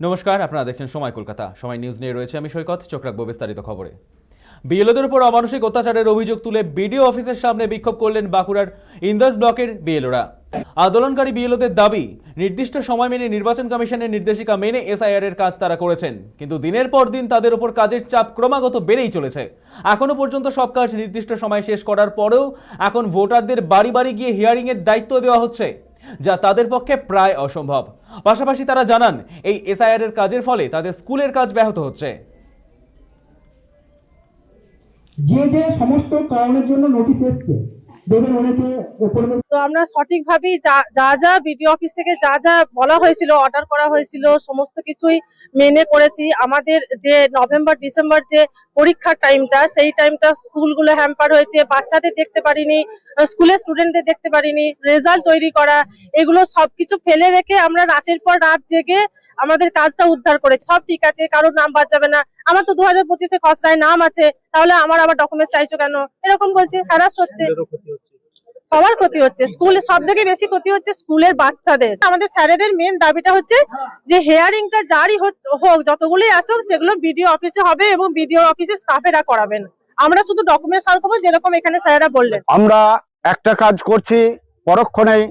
নমস্কার, আপনারা দেখছেন সময় কলকাতা। সময় নিউজ নিয়ে রয়েছে আমি সৈকত, চোখ রাখব বিস্তারিত খবরে। বিএলওদের উপর অমানসিক অত্যাচারের অভিযোগ তুলে বিডিও অফিসের সামনে বিক্ষোভ করলেন বাঁকুড়ার ইন্দাস ব্লকের বিএলওরা। আন্দোলনকারী বিএলওদের দাবি, নির্দিষ্ট সময় মেনে নির্বাচন কমিশনের নির্দেশিকা মেনে এসআইআর এর কাজ তারা করেছেন। কিন্তু দিনের পর দিন তাদের উপর কাজের চাপ ক্রমাগত বেড়েই চলেছে। এখনও পর্যন্ত সব কাজ নির্দিষ্ট সময় শেষ করার পরেও এখন ভোটারদের বাড়ি বাড়ি গিয়ে হিয়ারিং এর দায়িত্ব দেওয়া হচ্ছে। যা তাদের পক্ষে প্রায় অসম্ভব। পাশাপাশি তারা জানান, এই এসআইআর এর কাজের ফলে তাদের স্কুলের কাজ ব্যাহত হচ্ছে। যে যে সমস্ত কারণের জন্য নোটিশ এসছে তো আমরা সঠিকভাবেই যা যা বিডিও অফিস থেকে যা যা বলা হয়েছিল অর্ডার করা হয়েছিল, সমস্ত কিছুই মেনে করেছি। আমাদের যে নভেম্বর, ডিসেম্বর যে পরীক্ষার টাইমটা সেই টাইমটা স্কুলগুলো হ্যাম্পার হয়েছে। বাচ্চাদের দেখতে পারিনি স্কুলের স্টুডেন্টদের দেখতে পারিনি রেজাল্ট তৈরি করা, এগুলো সবকিছু ফেলে রেখে আমরা রাতের পর রাত জেগে আমাদের কাজটা উদ্ধার করেছি। সব ঠিক আছে, কারোর নাম বাদ যাবে না। আমার তো দু হাজার পঁচিশে খসড়ায় নাম আছে তাহলে আমার আবার ডকুমেন্টস চাইছো কেন? এরকম বলছে হ্যারাস হচ্ছে। সবার ক্ষতি হচ্ছে। স্কুলে সব থেকে বেশি ক্ষতি হচ্ছে স্কুলের বাচ্চাদের। আমাদের স্যারেদের মেন দাবিটা হচ্ছে যে হেয়ারিংটা জারি হচ- হোক যতগুলোই আসুক সেগুলো বিডিও অফিসে হবে এবং বিডিও অফিসে স্টাফেরা করাবেন আমরা শুধু ডকুমেন্ট সাল করব যেরকম এখানে স্যারেরা বললেন। আমরা একটা কাজ করছি পরক্ষণেই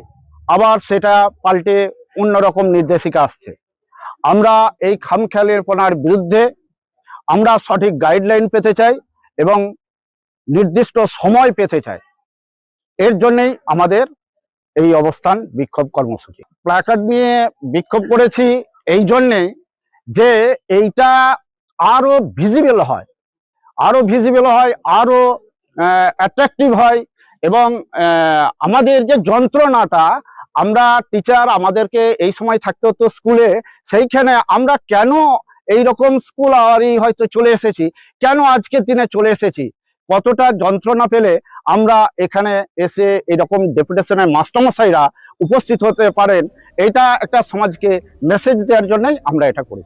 আবার সেটা পাল্টে অন্যরকম নির্দেশিকা আসছে। আমরা এই খামখেয়ালিপনার বিরুদ্ধে আমরা সঠিক গাইডলাইন পেতে চাই এবং নির্দিষ্ট সময় পেতে চাই। এর জন্যই আমাদের এই অবস্থান বিক্ষোভ কর্মসূচি। প্ল্যাকার্ড নিয়ে বিক্ষোভ করেছি এই জন্যেই যে এইটা আরও ভিজিবল হয়, আরও ভিজিবল হয়, আরও অ্যাট্রাকটিভ হয় এবং আমাদের যে যন্ত্রণাটা, আমরা টিচার আমাদেরকে এই সময় থাকতে হতো স্কুলে সেইখানে আমরা কেন এই রকম স্কুল আওয়ারই হয়তো চলে এসেছি। কেন আজকের দিনে চলে এসেছি? কতটা যন্ত্রণা পেলে আমরা এখানে এসে এরকম ডেপুটেশনের মাস্টারমশাইরা উপস্থিত হতে পারেন, এটা একটা সমাজকে মেসেজ দেওয়ার জন্যই আমরা এটা করি